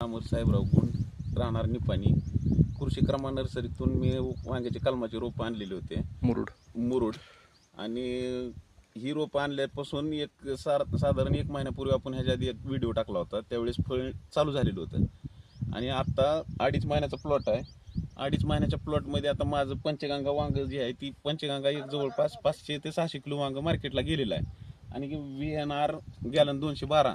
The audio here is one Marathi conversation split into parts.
अमर साहेबराव गुंड राहणार निपाणी. कृषी क्रमा नर्सरीतून मी वांग्याची कलमाची रोपं आणलेली होते. मुरुड. मुरुड. आणि ही रोपं आणल्यापासून एक सार साधारण एक महिन्यापूर्वी आपण ह्याच्या आधी एक व्हिडिओ टाकला होता. त्यावेळेस फळ चालू झालेलं होतं. आणि आता अडीच महिन्याचा प्लॉट आहे. अडीच महिन्याच्या प्लॉटमध्ये आता माझं पंचगंगा वांग जी आहे ती पंचगंगा एक जवळपास पाचशे ते सहाशे किलो वांग मार्केटला गेलेलं आहे. आणि व्ही एन आर गॅलन दोनशे बारा.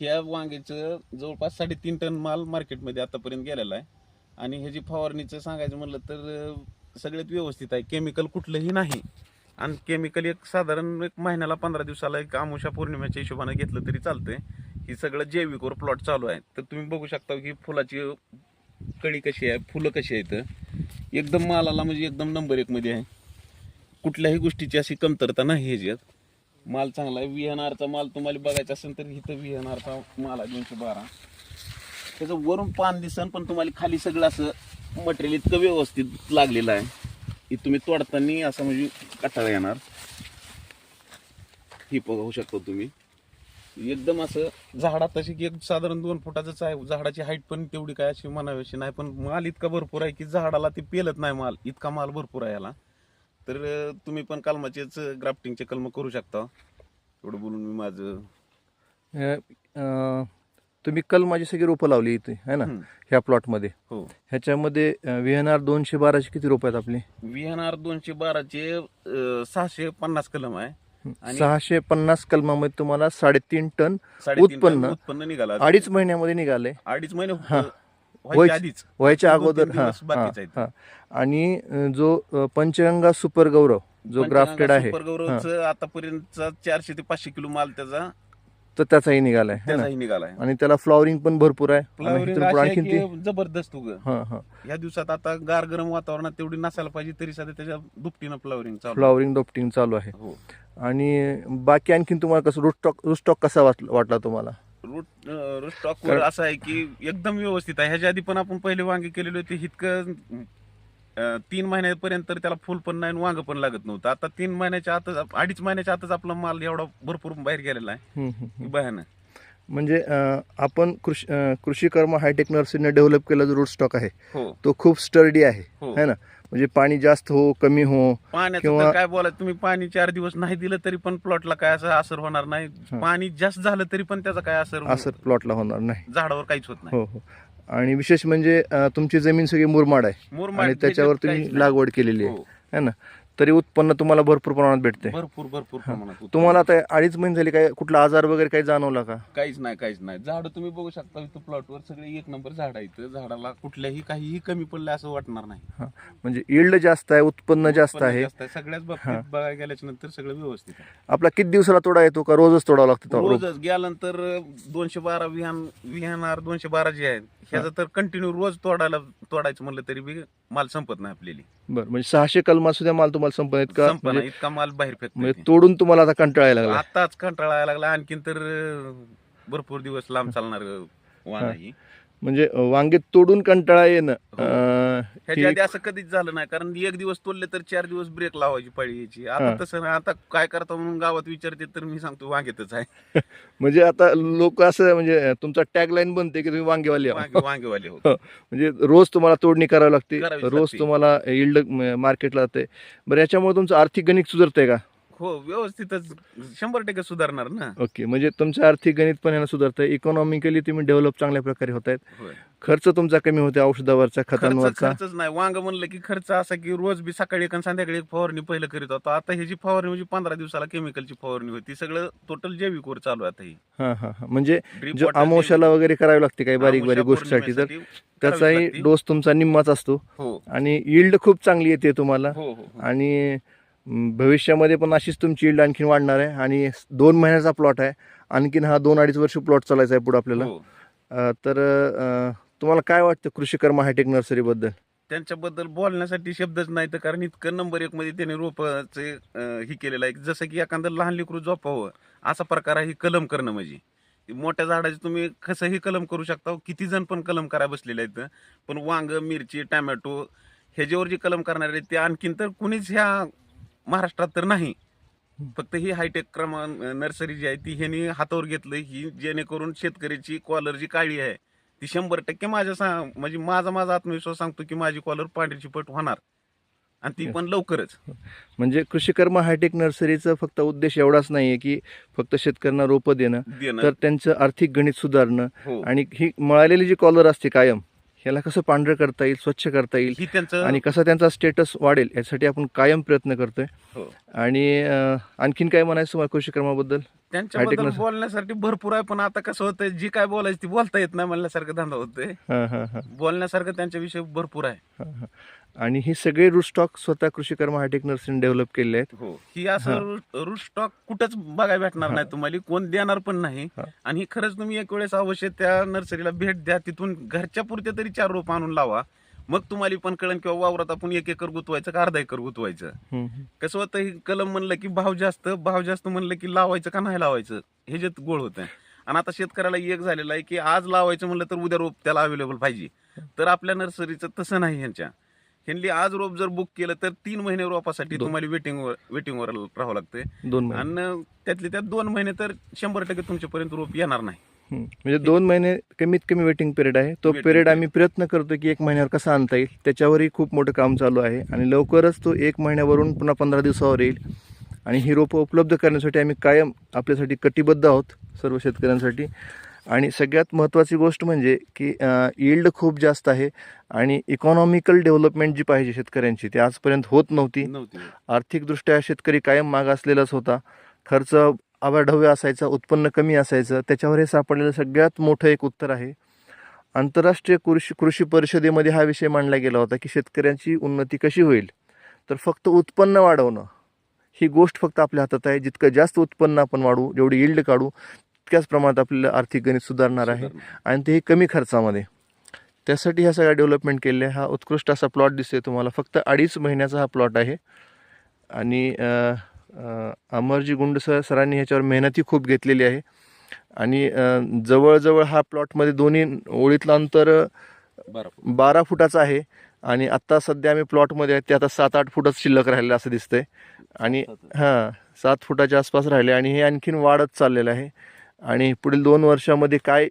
ह्या वांग्याचं जवळपास साडेतीन टन माल मार्केटमध्ये आतापर्यंत गेलेला आहे. आणि ह्याची फवारणीचं सांगायचं म्हणलं तर सगळ्यात व्यवस्थित आहे. केमिकल कुठलंही नाही. आणि केमिकल एक साधारण एक महिन्याला पंधरा दिवसाला एक आमुषा पौर्णिमेच्या हिशोबाने घेतलं तरी चालतंय. ही सगळं जैविकवर प्लॉट चालू आहे. तर तुम्ही बघू शकता की फुलाची कळी कशी आहे फुलं कशी आहेत. एकदम मालाला म्हणजे एकदम नंबर एकमध्ये आहे. कुठल्याही गोष्टीची अशी कमतरता नाही ह्याच्यात. माल चांगला आहे. व्ही एन आरचा माल तुम्हाला बघायचा असेल तर इथं व्ही एन आरचा माल आहे दोनशे बारा. त्याचं वरून पान दिसन पण तुम्हाला खाली सगळं असं मटेरियल इतकं व्यवस्थित लागलेलं आहे. की तुम्ही तोडताना असं म्हणजे कटाळा येणार. ही बघू शकता तुम्ही. एकदम असं झाडा तशी की एक साधारण दोन फुटाचंच आहे. झाडाची हाईट पण तेवढी काय अशी म्हणावी अशी नाही पण माल इतका भरपूर आहे की झाडाला ते पेलत नाही माल. इतका माल भरपूर आहे याला. तर तुम्ही पण कलमाचेच ग्राफ्टिंगचे कलम करू शकता. एवढं बोलून मी माझं अ, अ, तुम्ही कल माझी सगळी रोपं लावली इथे है ना? हम्म. ह्या प्लॉटमध्ये. हो. ह्याच्यामध्ये व्ही एन आर दोनशे बाराचे किती रोप आहेत आपली? व्ही एन आर दोनशे बाराचे अं, सहाशे पन्नास कलम आहे. आणि- सहाशे पन्नास कलमामध्ये तुम्हाला साडेतीन टन साडेतीन उत्पन्न टन उत्पन्न निघाला. अडीच महिन्यामध्ये निघाले. अडीच महिने. व्हायच्या व्हायचे- आधीच. व्हायच्या अगोदर दिवस बाकीच आहेत. हा. आणि अ, जो पंचगंगा सुपर गौरव जो ग्राफ्टेड आहे गौरवचं आतापर्यंतचा चारशे ते पाचशे किलो माल त्याचा तर त्याचाही निघालाय है ना? त्याचाही निघालाय. आणि त्याला फ्लॉवरिंग पण भरपूर आहे. आणि फ्लावरिंग इथून पुढे आणखीन ती जबरदस्त उग. हा हा. या दिवसात आता गार गरम वातावरणात तेवढी नसायला पाहिजे तरी सध्या त्याच्या दुपटीनं फ्लावरिंग चालू आहे. फ्लॉवरिंग दोपटिंग चालू आहे. हो. आणि बाकी आणखीन तुम्हाला कसं रूटस्टॉक रूटस्टॉक कसा वाटला तुम्हाला? रूट रूट स्टॉक कारण- असं आहे की एकदम व्यवस्थित आहे. ह्याच्या आधी पण आपण पहिले वांगे केलेले होते. इतकं अं, तीन महिन्यापर्यंत तर त्याला फुल पण नाही आणि वांग पण लागत नव्हतं. आता तीन महिन्याच्या आतच अडीच महिन्याच्या आतच आपला माल एवढा भरपूर बाहेर गेलेला आहे. हम्म, हम्म, की हम्म. भयानक. म्हणजे अं, आपण कृषी अं, कृषी कर्म हायटेक नर्सरीने डेव्हलप केलेला जो रूट स्टॉक आहे. हो. तो खूप स्टर्डी आहे. हो. है ना? म्हणजे पाणी जास्त हो कमी हो पाण्याचं तर काय बोला तुम्ही पाणी चार दिवस नाही दिलं तरी पण प्लॉटला काय असं असर होणार नाही. पाणी जास्त झालं तरी पण त्याचा काय असर असं प्लॉटला होणार नाही. झाडावर काहीच होत नाही. हो हो. आणि विशेष म्हणजे तुमची जमीन सगळी मुरमाड आहे. मुरमाड आणि त्याच्यावर तुम्ही. लागवड केलेली आहे. है ना? तरी उत्पन्न तुम्हाला भरपूर प्रमाणात भेटते. भरपूर भरपूर प्रमाणात उत्पन्न. तुम्हाला आता अडीच महिने झाले काय कुठला आजार वगैरे काही जाणवला का? काहीच नाही काहीच नाही. झाड तुम्ही बघू शकता इथं प्लॉटवर सगळे एक नंबर झाड आहे इथं झाडाला कुठल्याही काहीही कमी पडलं असं वाटणार नाही. हा. म्हणजे इल्ड जास्त आहे उत्पन्न जास्त उत्पन्न आहे. जास्त सगळ्याच बाबतीत बघायला गेल्याच्यानंतर सगळं व्यवस्थित आहे. आपला किती दिवसाला तोडा येतो का? रोजच तोडावं लागतं तो रोप? रोजच गेल्यानंतर दोनशे बारा विहान विहानार दोनशे बारा जे आहेत ह्याचं तर कंटिन्यू रोज तोडायला तोडायचं म्हणलं तरी बी माल संपत नाही आपल्याला. बरं म्हणजे सहाशे कलमात सुद्धा माल तुम्हाला संपत का संपना म्हणजे इतका माल बाहेर म्हणजे फेकतो तोडून तुम्हाला आता कंटाळा लागला. आताच कंटाळा यायला लागला आणखीन तर अं, भरपूर दिवस लांब चालणार वाहन हा. म्हणजे वांगे तोडून कंटाळा येणं अं, ह्याच्या ही- आधी असं कधीच झालं नाही कारण एक दिवस तोडले तर चार दिवस ब्रेक लावायची पाळी यायची. आता हा. तसं नाही आता काय करता म्हणून गावात विचारते तर मी सांगतो वांगेतच आहे. म्हणजे आता लोक असं म्हणजे तुमचा टॅग लाईन बनते की तुम्ही वांगेवाले आहात. वांगे वांगेवाले हो. म्हणजे रोज तुम्हाला तोडणी करावी लागते करावीच रोज लागते. तुम्हाला इल्ड मार्केटला जाते. बरं याच्यामुळे तुमचं आर्थिक गणित सुधारतंय का? हो व्यवस्थितच शंभर टक्के सुधारणार ना. ओके म्हणजे तुमचं आर्थिक गणित पण यानं सुधारतंय इकॉनॉमिकली तुम्ही डेव्हलप चांगल्या प्रकारे होत आहेत होय. खर्च तुमचा कमी होते औषधावरचा खर्च खतांवरचा. खर्चच नाही. वांग म्हणलं की खर्च असा की रोज बी सकाळी एक आणि संध्याकाळी एक फवारणी पहिलं करीत होतो. आता ह्याची फवारणी म्हणजे पंधरा दिवसाला केमिकलची फवारणी होती. सगळं टोटल जैविकवर चालू आहे आता ही. हा हा हा. म्हणजे Drip जो water अमावश्याला वगैरे करावी लागते काही बारीक बारीक गोष्टीसाठी तर पौर्णिमेसाठी त्याचाही लागते. डोस तुमचा निम्माच असतो. हो. आणि इल्ड खूप चांगली येते तुम्हाला. हो हो हो. आणि भविष्यामध्ये पण अशीच तुमची इल्ड आणखीन वाढणार आहे. आणि दोन महिन्याचा प्लॉट आहे. आणखीन हा दोन अडीच वर्ष प्लॉट चालायचा आहे पुढे आपल्याला. हो. तर तुम्हाला काय वाटतं कृषी कर्म हायटेक नर्सरीबद्दल? त्यांच्याबद्दल बोलण्यासाठी शब्दच नाही तर कारण इतकं नंबर एक मध्ये त्याने रोपचे ही केलेलं आहे. जसं की एखादं लहान लेकरू झोपावं असा प्रकार आहे कलम करणं म्हणजे. मोठ्या झाडाचे तुम्ही कसंही कलम करू शकता किती जण पण कलम करायला बसलेले आहेत. पण वांग मिरची टॅमॅटो ह्याच्यावर जे कलम करणारे आहेत, ते आणखीन तर कुणीच ह्या महाराष्ट्रात तर नाही. फक्त ही हायटेक क्रमांक नर्सरी जी आहे ती ह्यानी हातावर घेतलं ही जेणेकरून शेतकऱ्याची कॉलर जी काळी आहे ती शंभर टक्के माझ्या सा- म्हणजे माझा माझा आत्मविश्वास सांगतो की माझी कॉलर पांढरीची पट होणार. आणि ती पण लवकरच. म्हणजे कृषीकर्म हायटेक नर्सरीचा फक्त उद्देश एवढाच नाहीये की फक्त शेतकऱ्यांना रोपं देणं देणं. तर त्यांचं आर्थिक गणित सुधारणं हो. आणि ही मळालेली जी कॉलर असते कायम ह्याला कसं पांढरं करता येईल स्वच्छ करता येईल आणि कसा त्यांचा स्टेटस वाढेल यासाठी आपण कायम प्रयत्न करतोय हो. आणि अं, आणखीन काय म्हणायचं तुम्हाला कृषीकर्माबद्दल त्यांच्याबद्दल High-tech बोलण्यासाठी भरपूर आहे पण आता कसं होतंय जी काय बोलायची ती बोलता येत नाही म्हणल्यासारखं धंदा होतोय. हां हां हां. बोलण्यासारखं त्यांच्याविषयी भरपूर आहे. हां, हां. आणि ही सगळे रूट स्टॉक स्वतः कृषीकर्म हायटेक नर्सरीने डेव्हलप केले आहेत. हो. ही असं रूट स्टॉक कुठंच बघायला भेटणार नाही तुम्हाला. कोण देणार पण नाही. हा. आणि खरंच तुम्ही एक वेळेस अवश्य त्या नर्सरीला भेट द्या. तिथून घरच्या पुरते तरी चार रोप आणून लावा. मग तुम्हाला पण कळण किंवा वावरात आपण एक एकर गुतवायचं का अर्धा एकर गुतवायचं. कसं होतं ही कलम म्हणलं की भाव जास्त भाव जास्त म्हणलं की लावायचं का नाही लावायचं? हे जे गोळ होतं आणि आता शेतकऱ्याला एक झालेलं आहे की आज लावायचं म्हणलं तर उद्या रोप त्याला अवेलेबल पाहिजे. तर आपल्या नर्सरीचं तसं नाही ह्यांच्या. ह्यांनी आज रोप जर बुक केलं तर तीन महिने रोपासाठी. तुम्हाला वेटिंगवर वेटिंगवर राहावं लागतंय. आणि त्यातले त्यात दोन महिने तर शंभर टक्के तुमच्यापर्यंत रोप येणार नाही. म्हणजे दोन महिने कमीत कमी वेटिंग पिरियड आहे. तो पिरियड. आम्ही प्रयत्न करतो की एक महिन्यावर कसा आणता येईल. त्याच्यावरही खूप मोठं काम चालू आहे. आणि लवकरच तो एक महिन्यावरून पुन्हा पंधरा दिवसावर येईल. आणि ही रोपं उपलब्ध करण्यासाठी आम्ही कायम आपल्यासाठी कटिबद्ध आहोत सर्व शेतकऱ्यांसाठी. आणि सगळ्यात महत्त्वाची गोष्ट म्हणजे की यील्ड खूप जास्त आहे. आणि इकॉनॉमिकल डेव्हलपमेंट जी पाहिजे शेतकऱ्यांची ती आजपर्यंत होत नव्हती. नव्हती. आर्थिकदृष्ट्या शेतकरी कायम मागासलेलाच होता. खर्च अवाढव्य असायचा उत्पन्न कमी असायचं त्याच्यावर हे सापडलेलं सगळ्यात मोठं एक उत्तर आहे. आंतरराष्ट्रीय कृषी कृषी परिषदेमध्ये हा विषय मांडला गेला होता की शेतकऱ्यांची उन्नती कशी होईल. तर फक्त उत्पन्न वाढवणं ही गोष्ट फक्त आपल्या हातात आहे. जितकं जास्त उत्पन्न आपण वाढवू जेवढी यील्ड काढू तितक्याच प्रमाणात आपल्याला आर्थिक गणित सुधारणार आहे आणि तेही कमी खर्चामध्ये. त्यासाठी ह्या सगळ्या डेव्हलपमेंट केल्या. हा उत्कृष्ट असा प्लॉट दिसतोय तुम्हाला. फक्त अडीच महिन्याचा हा प्लॉट आहे. आणि अमरजी गुंड सर सरांनी ह्याच्यावर मेहनतही खूप घेतलेली आहे. आणि जवळजवळ हा प्लॉटमध्ये दोन्ही ओळीतलं अंतर बरं फुटाचं आहे. आणि आत्ता सध्या आम्ही प्लॉटमध्ये आहे ते आता सात आठ फुटच शिल्लक राहिलेलं असं दिसतंय. आणि हां सात फुटाच्या आसपास राहिले. आणि हे आणखीन वाढत चाललेलं आहे. आणि पुढील दोन वर्षामध्ये काय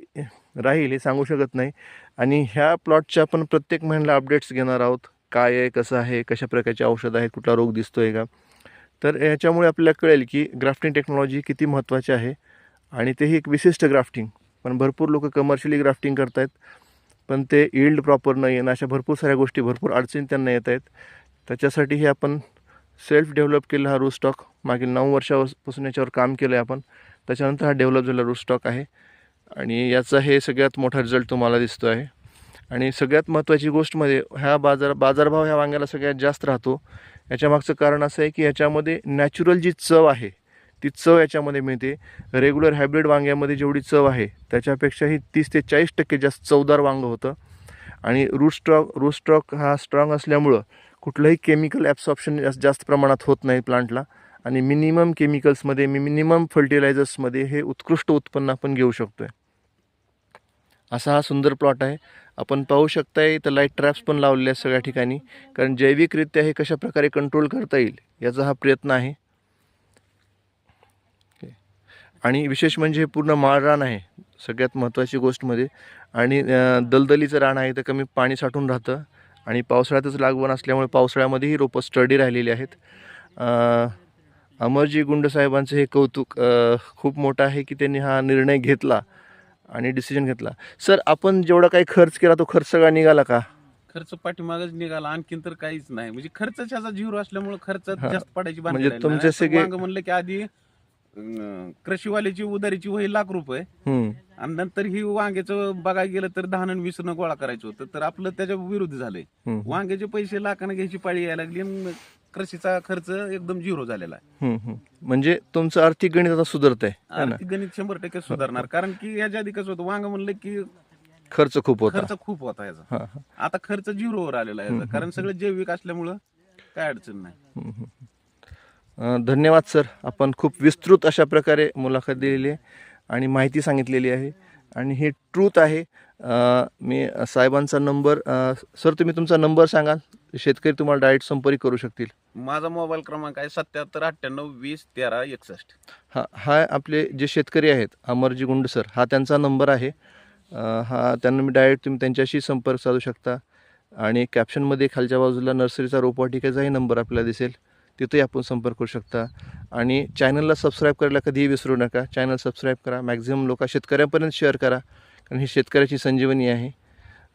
राहील हे सांगू शकत नाही. आणि ह्या प्लॉटच्या आपण प्रत्येक महिन्याला अपडेट्स घेणार आहोत. काय आहे कसं आहे कशा प्रकारचे औषध आहेत कुठला रोग दिसतोय का? तर याच्यामुळे आपल्याला कळेल की ग्राफ्टिंग टेक्नॉलॉजी किती महत्त्वाची आहे. आणि तेही एक विशिष्ट ग्राफ्टिंग. पण भरपूर लोक कमर्शियली ग्राफ्टिंग करत आहेत पण ते इल्ड प्रॉपर नाही येणं अशा भरपूर साऱ्या गोष्टी भरपूर अडचणी त्यांना येत आहेत. त्याच्यासाठी हे आपण सेल्फ डेव्हलप केलेला हा रूस्टॉक मागील नऊ वर्षापासून याच्यावर काम केलं आहे आपण. त्याच्यानंतर हा डेव्हलप झालेला रूस्टॉक आहे. आणि याचा हे सगळ्यात मोठा रिझल्ट तुम्हाला दिसतो आहे आणि सगळ्यात महत्त्वाची गोष्ट म्हणजे ह्या बाजार बाजारभाव ह्या वांग्याला सगळ्यात जास्त राहतो. याच्यामागचं कारण असं आहे की याच्यामध्ये नॅचरल जी चव आहे ती चव याच्यामध्ये मिळते. रेग्युलर हायब्रिड वांग्यामध्ये जेवढी चव आहे त्याच्यापेक्षाही तीस ते चाळीस टक्के जास्त चवदार वांगं होतं. आणि रूट स्ट्रॉक रूट स्ट्रॉक हा स्ट्रॉंग असल्यामुळं कुठलंही केमिकल ॲब्सॉप्शन जास्त जास्त प्रमाणात होत नाही प्लांटला आणि मिनिमम केमिकल्समध्ये मिनिमम फर्टिलायझर्समध्ये हे उत्कृष्ट उत्पन्न आपण घेऊ शकतो आहे असा हा सुंदर प्लॉट आहे. आपण पाहू शकताय इथं लाइट ट्रॅप्स पण लावलेले आहेत सगळ्या ठिकाणी. कारण जैविकरित्या हे कशा प्रकारे कंट्रोल करता येईल याचा हा प्रयत्न आहे. आणि विशेष म्हणजे हे पूर्ण माळ रान आहे सगळ्यात महत्त्वाची गोष्टमध्ये आणि दलदलीचं रान आहे तर कमी पाणी साठून राहतं. आणि पावसाळ्यातच लागवण असल्यामुळे पावसाळ्यामध्येही रोपं स्टडी राहिलेली आहेत. अमरजी गुंड साहेबांचं हे कौतुक खूप मोठं आहे की त्यांनी हा निर्णय घेतला. आणि डिसिजन घेतला सर आपण जेवढा काही खर्च केला तो खर्च सगळा निघाला का खर्च पाठीमागच निघाला आणखीन तर काहीच नाही म्हणजे खर्च ह्याचा झिरो असल्यामुळे खर्च. जास्त पडायची म्हणजे भानगड आहे. तुमचे नाही तर सगळे- म्हणलं की आधी कृषीवाल्याची उधारीची वही लाख रुपये. आणि नंतर ही वांग्याचं बघायला गेलं तर दहा न वीस गोळा करायचं होतं तर आपलं त्याच्या विरुद्ध झालंय. वांग्याचे पैसे लाखानं घ्यायची पाळी यायला लागली आणि कृषीचा खर्च एकदम झिरो झालेला आहे. हम्म, हम्म. म्हणजे तुमचं आर्थिक गणित आता सुधारत आहे आर्थिक गणित शंभर टक्के सुधारणार. कारण की याच्या आधी कसं होतं वांग म्हणलं की खर्च खूप होता. खर्च खूप होता याचा. हा, हा. आता खर्च झिरोवर आलेला आहे याचा. कारण सगळं जैविक असल्यामुळं काय अडचण नाही. हम्म, हम्म. अं, धन्यवाद सर. आपण खूप विस्तृत अशा प्रकारे मुलाखत दिलेली आहे आणि माहिती सांगितलेली आहे. आणि हे ट्रूथ आहे. अं, मी साहेबांचा नंबर सर तुम्ही तुमचा नंबर सांगाल? शेतकरी तुम्हाला डायरेक्ट संपर्क करू शकतील. माझा मोबाईल क्रमांक आहे सत्याहत्तर अठ्ठ्याण्णव वीस तेरा एकसष्ट. हा हा आपले जे शेतकरी आहेत अमरजी गुंड सर हा त्यांचा नंबर आहे. अ, हा त्यांना मी डायरेक्ट तुम्ही त्यांच्याशी संपर्क साधू शकता. आणि कॅप्शनमध्ये खालच्या बाजूला नर्सरीचा रोपवाटिकेचाही नंबर आपल्याला दिसेल. तिथेही आपण संपर्क करू शकता. आणि चॅनलला सबस्क्राईब करायला कधीही विसरू नका. चॅनल सबस्क्राईब करा. मॅक्झिमम लोक शेतकऱ्यापर्यंत शेअर करा. कारण ही शेतकऱ्याची संजीवनी आहे.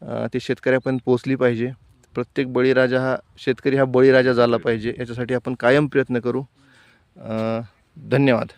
अ, ती शेतकऱ्यापर्यंत पोचली पाहिजे. प्रत्येक बळीराजा हा शेतकरी हा बळीराजा झाला पाहिजे. याच्यासाठी आपण कायम प्रयत्न करू. धन्यवाद.